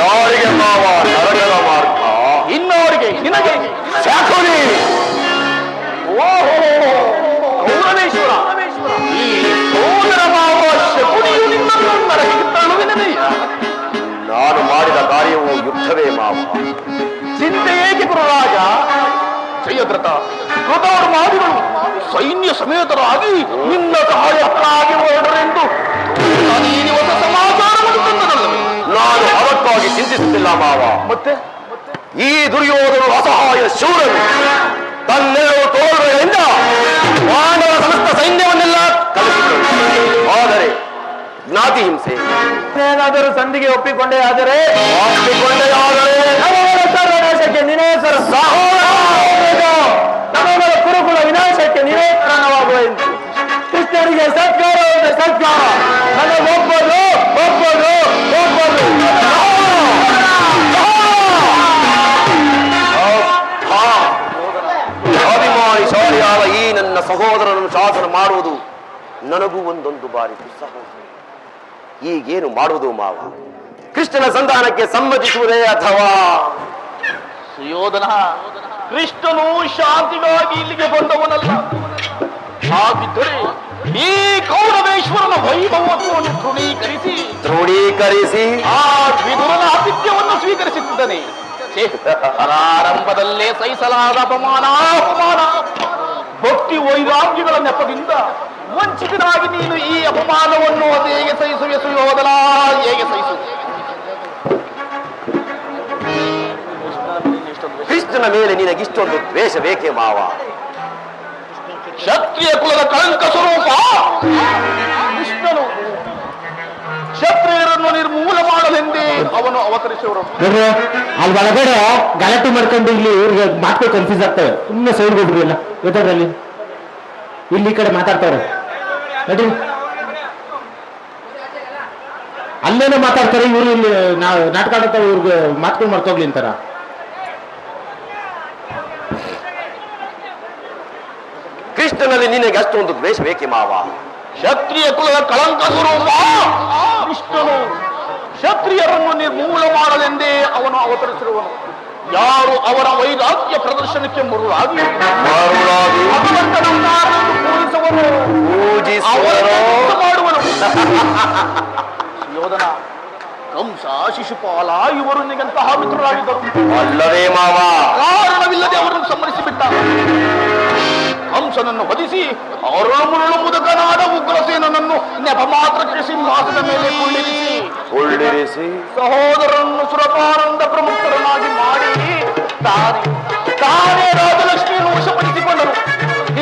ಯಾರಿಗೆ ಮಾವ ನರಕದ ಮಾರ್ಗ? ಇನ್ನವರಿಗೆ ನಿನಗೆ ಓಹೋ ಗೌರವೇಶ್ವರ! ಈ ಸೋದರ ಮಾವ ಶಕುನಿಯು ನಿನ್ನನ್ನು ನರಕಿಗೆ ತಳ್ಳುವಿನದೆಯ ನಾನು ಮಾಡಿದ ಕಾರ್ಯವು ಯುದ್ಧವೇ ಮಾವ. ಚಿಂತೆ ಏಕೆ ಗುರುರಾಜ ಜಯದ್ರಥ ಕೃತವರ್ಮಾದಿಗಳು ಸೈನ್ಯ ಸಮೇತರಾಗಿ ನಿನ್ನ ಸಹಾಯಕ್ಕಾಗಿ ಹೊರಡರೆಂದು ನೀನಿವತ್ತ ಸಮಾಚಾರವನ್ನು ತಂದದಲ್ಲವೇ ನಾನು ಅದಕ್ಕಾಗಿ ಚಿಂತಿಸುತ್ತಿಲ್ಲ ಮಾವ. ಮತ್ತೆ? ಈ ದುರ್ಯೋಧನು ಅಸಹಾಯ ಶೂರನು ತನ್ನೆರಡು ತೋಳುಗಳಿಂದ ಮಾನವ ಸಮಸ್ತ ಸೈನ್ಯವನ್ನೆಲ್ಲ ಕಲಿಸಿದರು ಆದರೆ ಜ್ಞಾತಿ ಹಿಂಸೆ. ಏನಾದರೂ ಸಂಧಿಗೆ ಒಪ್ಪಿಕೊಂಡೇ ಆದರೆ? ಒಪ್ಪಿಕೊಂಡೇ ಆದರೆ ಸರ್ವನಾಶಕ್ಕೆ ನೀನೇ ಸರ ನಮಗಳ ಕುರುಕುಲ ವಿನಾಶಕ್ಕೆ ನೀನೇ ಕಾರಣವಾಗುವ ಎಂದು. ಕೃಷ್ಣರಿಗೆ ಸತ್ಕಾರ ಸತ್ಕಾರ. ಶಾಸನ ಮಾಡುವುದು ನನಗೂ ಒಂದೊಂದು ಬಾರಿ ದುಸ್ಸಾಹ ಈಗೇನು ಮಾಡುವುದು ಮಾವ? ಕೃಷ್ಣನ ಸಂಧಾನಕ್ಕೆ ಸಮ್ಮತಿಸುವುದೇ ಅಥವಾ? ಸುಯೋಧನ ಕೃಷ್ಣನು ಶಾಂತಿಗಾಗಿ ಇಲ್ಲಿಗೆ ಬಂದವನಲ್ಲ. ಹಾಗಿದ್ದರೆ ಈ ಕೌರವೇಶ್ವರನ ವೈಭವತ್ವವನ್ನು ತೃಣೀಕರಿಸಿ ದೃಢೀಕರಿಸಿ. ಆ ವಿದುರನ ಆತಿಥ್ಯವನ್ನು ಸ್ವೀಕರಿಸುತ್ತಿದ್ದಾನೆ. ಪ್ರಾರಂಭದಲ್ಲೇ ಸಹಿಸಲಾದ ಅಪಮಾನ ಅಪಮಾನ. ಭಕ್ತಿ ವೈರಾಗ್ಯಗಳ ನೆಪದಿಂದ ವಂಚಿತನಾಗಿ ನೀನು ಈ ಅಪಮಾನವನ್ನು ಅದು ಹೇಗೆ ಸಹಿಸುವೆ ಸುಯೋಧನ ಹೇಗೆ ಸಹಿಸು? ಕೃಷ್ಣನ ಮೇಲೆ ನಿನಗಿಷ್ಟೊಂದು ದ್ವೇಷ ಬೇಕೆ ಮಾವ? ಕ್ಷತ್ರಿಯ ಕುಲದ ಕಳಂಕ ಸ್ವರೂಪ! ಕ್ಷತ್ರಿಯರನ್ನು ನಿರ್ಮೂಲ ಮಾಡಲೆಂದೇ ಅವನು ಅವತರಿಸುವರು. ನೋಡ್ರಿ ಅಲ್ಲಿ ಒಳಗಡೆ ಗಲಾಟೆ ಮಾಡ್ಕೊಂಡು ಇಲ್ಲಿ ಇವ್ರಿಗೆ ಮಾತು ಕನ್ಫ್ಯೂಸ್ ಆಗ್ತವೆ. ಸುಮ್ಮನೆ ಸೈಡ್ ಕೊಡ್ರಿ ಎಲ್ಲ ಗೊತ್ತಾದ್ರಲ್ಲಿ ಇಲ್ಲಿ ಈ ಕಡೆ ಮಾತಾಡ್ತಾರೆ. ನಡಿ. ಅಲ್ಲೇನೋ ಮಾತಾಡ್ತಾರೆ ಇವ್ರು ಇಲ್ಲಿ ನಾವು ನಾಟಕ ಆಡತ್ತ ಇವ್ರಿಗೆ ಮಾತುಗಳು ಮಾಡ್ತೋಗ್ಲಿ ಅಂತಾರ. ಕೃಷ್ಣನಲ್ಲಿ ನಿನಗೆ ಅಷ್ಟೊಂದು ದ್ವೇಷ ಬೇಕೇ ಮಾವ? ಕ್ಷತ್ರಿಯ ಕುಲದ ಕಳಂಕ ಸ್ವರೂಪ. ಕೃಷ್ಣನು ಕ್ಷತ್ರಿಯರನ್ನು ನಿರ್ಮೂಲ ಮಾಡಲೆಂದೇ ಅವನು ಅವತರಿಸಿರುವನು. ಯಾರು ಅವರ ವೈರಾಗ್ಯ ಪ್ರದರ್ಶನಕ್ಕೆ ಮರುಳಾಗಿ ಪೂಜಿಸುವನು. ಮಾಡುವನು. ಯೋಧನ ಕಂಸ ಶಿಶುಪಾಲ ಇವರು ನಿಗಂತಹ ಮಿತ್ರರಾಗಿದ್ದರು. ಅಲ್ಲವೇ ಮಾವ. ಕಾರಣವಿಲ್ಲದೆ ಅವರನ್ನು ಸಂಹರಿಸಿಬಿಟ್ಟ. ಕಂಸನನ್ನು ಹೊದಿಸಿ ಅರುಳು ಮುದುಕನಾದ ಉಗ್ರಸೇನನನ್ನು ನೆಪ ಮಾತ್ರಕ್ಕೆ ಸಿಂಹಾಸನ ಮೇಲೆ ಕುಳ್ಳಿರಿಸಿ. ಕುಳ್ಳಿರಿಸಿ. ಸಹೋದರನ್ನು ಸುರಪಾನಂದ ಪ್ರಮುಖರನ್ನಾಗಿ ಮಾಡಿ ತಾನೇ ತಾನೇ ರಾಜಲಕ್ಷ್ಮಿಯನ್ನು ವಶಪಡಿಸಿಕೊಂಡರು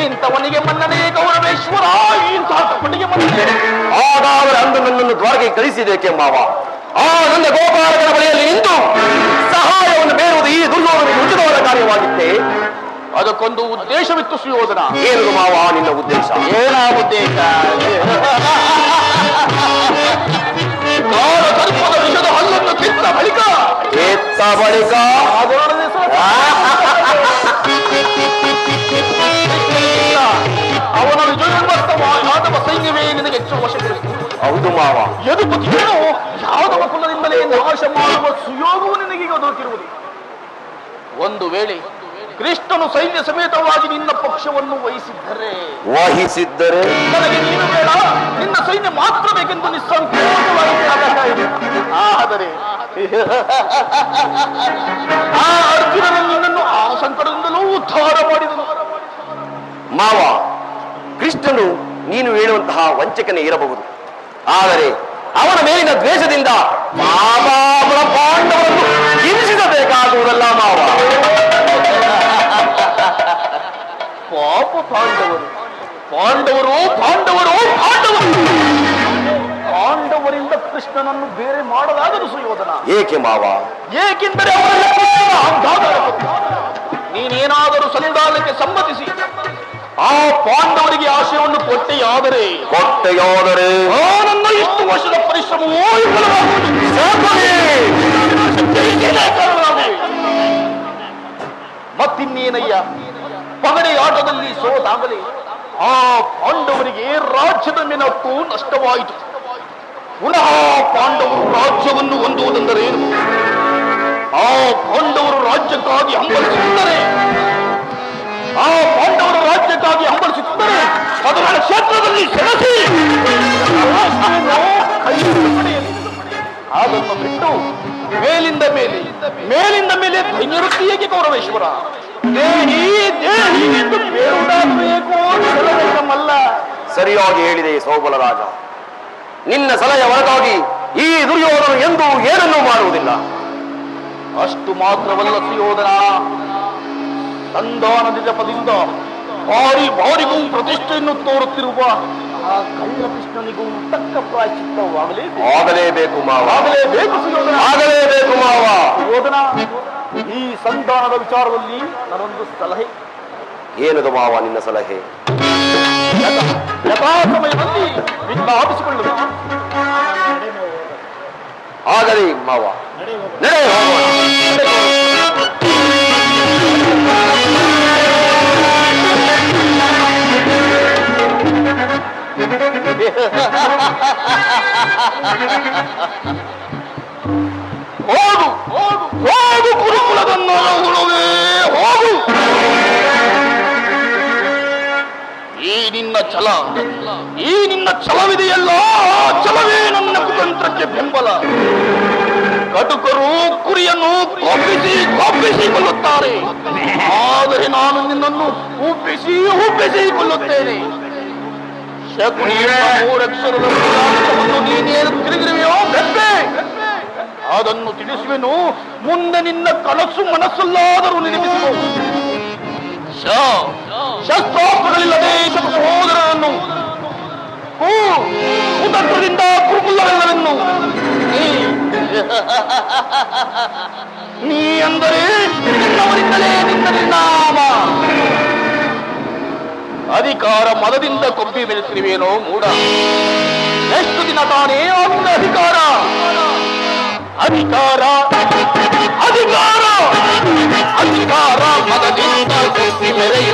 ಇಂಥವನಿಗೆ ಮನ್ನಣೆ ಗೌರವೇಶ್ವರ ಇಂತಹ ತಪ್ಪನಿಗೆ ಮನ್ನಣೆ. ಆಗ ಅವರ ಅಂದು ನನ್ನನ್ನು ದ್ವಾರಗೆ ಕಳಿಸಿದೇಕೆ ಮಾವ. ಆ ನನ್ನ ಗೋಪಾಲಕನ ಬಳಿಯಲ್ಲಿ ನಿಂತು ಸಹಾಯವನ್ನು ಬೇರುವುದು ಈ ದುರ್ಯೋಧನಿಗೆ ಉಚಿತವಾದ ಕಾರ್ಯವಾಗಿತ್ತೆ. ಅದಕ್ಕೊಂದು ಉದ್ದೇಶವಿತ್ತು ಸುಯೋಧನ. ಏನು ಮಾವ ನಿನ್ನ ಉದ್ದೇಶ? ಏನ ಉದ್ದೇಶ ಸರ್ಪದ ವಿಷದ ಹಲ್ಲನ್ನು ಕಿತ್ತ ಬಳಿಕ ಎತ್ತ ಬಳಿಕ? ಅವನ ಯಾದವ ಸೈನ್ಯವೇ ನಿನಗೆ ಹೆಚ್ಚು ವಶಪಡಿಸಿತು ಹೌದು ಮಾವ. ಯದುಪತಿಯನ್ನು ಯಾದವ ಕುಲದಿಂದಲೇ ನಾಶ ಮಾಡುವ ಸುಯೋಗವು ನಿನಗೀಗ ದೊರಕಿರುವುದು. ಒಂದು ವೇಳೆ ಕೃಷ್ಣನು ಸೈನ್ಯ ಸಮೇತವಾಗಿ ನಿನ್ನ ಪಕ್ಷವನ್ನು ವಹಿಸಿದ್ದರೆ. ವಹಿಸಿದ್ದರೆ? ನನಗೆ ನೀನು ಬೇಡ. ನಿನ್ನ ಸೈನ್ಯ ಮಾತ್ರ ಬೇಕೆಂದು ನಿಸ್ಸಂಕೋಚವಾಗಿ. ಆದರೆ ಆ ಅರ್ಜುನನು ನಿನ್ನನ್ನು ಆ ಸಂಕಟದಿಂದಲೂ ಉದ್ಧಾರ ಮಾಡಿದನು. ಮಾವ ಕೃಷ್ಣನು ನೀನು ಹೇಳುವಂತಹ ವಂಚಕನೇ ಇರಬಹುದು. ಆದರೆ ಅವನ ಮೇಲಿನ ದ್ವೇಷದಿಂದ ಮಾವಾ ಪಾಂಡವರನ್ನು ಹಿಂಸಿಸಬೇಕಾಗುವುದಲ್ಲ ಮಾವ. ಪಾಪ ಪಾಂಡವರು. ಪಾಂಡವರು ಪಾಂಡವರು ಪಾಂಡವರು. ಪಾಂಡವರಿಂದ ಕೃಷ್ಣನನ್ನು ಬೇರೆ ಮಾಡಲಾಗದು ಸುಯೋಧನ. ಏಕೆ ಮಾವ? ಏಕೆಂದರೆ ಅವರೆಲ್ಲ ಕೃಷ್ಣನ ಅಂಧಾಧಾರಕರು. ನೀನೇನಾದರೂ ಸಂಧಾನಕ್ಕೆ ಸಮ್ಮತಿಸಿ. ಆ ಪಾಂಡವರಿಗೆ ಆಶಯವನ್ನು ಕೊಟ್ಟೆಯಾದರೆ. ಕೊಟ್ಟೆಯಾದರೆ? ಆ ನನ್ನ ಇಷ್ಟು ವರ್ಷದ ಪರಿಶ್ರಮವೂ. ಮತ್ತಿನ್ನೇನಯ್ಯ? ಪಗಡೆ ಆಟದಲ್ಲಿ ಸೋತಾಗಲೇ, ಆ ಪಾಂಡವರಿಗೆ ರಾಜ್ಯದ ಮಿನಕ್ಕೂ ನಷ್ಟವಾಯಿತು ಪುನಃ ಪಾಂಡವರು ರಾಜ್ಯವನ್ನು ಹೊಂದುವುದೆಂದರೆ ಆ ಪಾಂಡವರು ರಾಜ್ಯಕ್ಕಾಗಿ ಹಂಬಲಿಸುತ್ತಾರೆ ಆ ಪಾಂಡವರು ರಾಜ್ಯಕ್ಕಾಗಿ ಹಂಬಲಿಸುತ್ತಾರೆ ಅದರ ಕ್ಷೇತ್ರದಲ್ಲಿ ಪಡೆಯಲಿ. ಅದನ್ನು ಬಿಟ್ಟು ಮೇಲಿಂದ ಮೇಲೆ ಮೇಲಿಂದ ಮೇಲೆ ಧೈರ್ಯವೃತ್ತಿ ಏಕೆ ಗೌರವೇಶ್ವರ ದೇಹಿ ದೇಹಿ ಎಂದು ನಮ್ಮಲ್ಲ ಸರಿಯಾಗಿ ಹೇಳಿದೆ ಸೌಬಲ ರಾಜ. ನಿನ್ನ ಸಲಹೆ ಹೊರತಾಗಿ ಈ ದುರ್ಯೋಧನ ಎಂದು ಏನನ್ನೂ ಮಾಡುವುದಿಲ್ಲ. ಅಷ್ಟು ಮಾತ್ರವಲ್ಲ ಸುಯೋಧನ. ಸಂಧಾನದ ಜಪದಿಂದ ಭಾರಿ ಭಾರಿಗೂ ಪ್ರತಿಷ್ಠೆಯನ್ನು ತೋರುತ್ತಿರುವ ಆ ಕಳ್ಳ ಕೃಷ್ಣನಿಗೂ ತಕ್ಕ ಪ್ರಾಯಶ್ಚಿತ್ತವಾಗಲೇ ಆಗಲೇಬೇಕು ಮಾವ. ಆಗಲೇಬೇಕು ಸುಯೋಧನ. ಆಗಲೇಬೇಕು ಮಾವ. ಸುಯೋಧನ ಈ ಸಂಧಾನದ ವಿಚಾರದಲ್ಲಿ ನನ್ನೊಂದು ಸಲಹೆ. ಏನದು ಮಾವ ನಿನ್ನ ಸಲಹೆ? ಯಥ- ಸಮಯದಲ್ಲಿ ವಿಜ್ಞಾಪಿಸಿಕೊಳ್ಳಬೇಕು ಆಗಲಿ ಮಾವ. ನಡೆ ಹೋಗೋಣ ಛಲ ಈ ನಿನ್ನ ಛಲವಿದೆಯಲ್ಲೋ ಛಲವೇ ನನ್ನ ಕುತಂತ್ರಕ್ಕೆ ಬೆಂಬಲ. ಕಟುಕರು ಕುರಿಯನ್ನು ಕೊಬ್ಬಿಸಿ ಕೊಬ್ಬಿಸಿ ಕೊಲ್ಲುತ್ತಾರೆ. ಆದರೆ ನಾನು ನಿನ್ನನ್ನು ಉಬ್ಬಿಸಿ ಉಬ್ಬಿಸಿ ಕೊಲ್ಲುತ್ತೇನೆ. ಪುರಾಣವನ್ನು ನೀನೇನು ತಿರುಗಿರುವೆಯೋ ಬೆಪ್ಪೆ. ಅದನ್ನು ತಿಳಿಸುವೆನು. ಮುಂದೆ ನಿನ್ನ ಕನಸು ಮನಸ್ಸಲ್ಲಾದರೂ ನಿರ್ಮಿಸಬಹುದು ಶಸ್ತ್ರಾಸ್ತ್ರಗಳಿಲ್ಲದೆ ಸಹೋದರನನ್ನು ಕುತಂತ್ರದಿಂದ ಕುರುಕುಲ್ಲವೆಲ್ಲವನ್ನು ನೀ- ಅಂದರೆ ನಿನ್ನವರಿಂದಲೇ ನಿನ್ನ ಅಧಿಕಾರ ಮದದಿಂದ ಕೊಬ್ಬಿ ಬೆಳೆಸಿರುವೇನೋ ಮೂಡ ಎಷ್ಟು ದಿನ ತಾನೇ ಆಗುವ ಅಧಿಕಾರ? ಅಧಿಕಾರ ಅಧಿಕಾರ. ಅಧಿಕಾರ ಕೊಬ್ಬಿ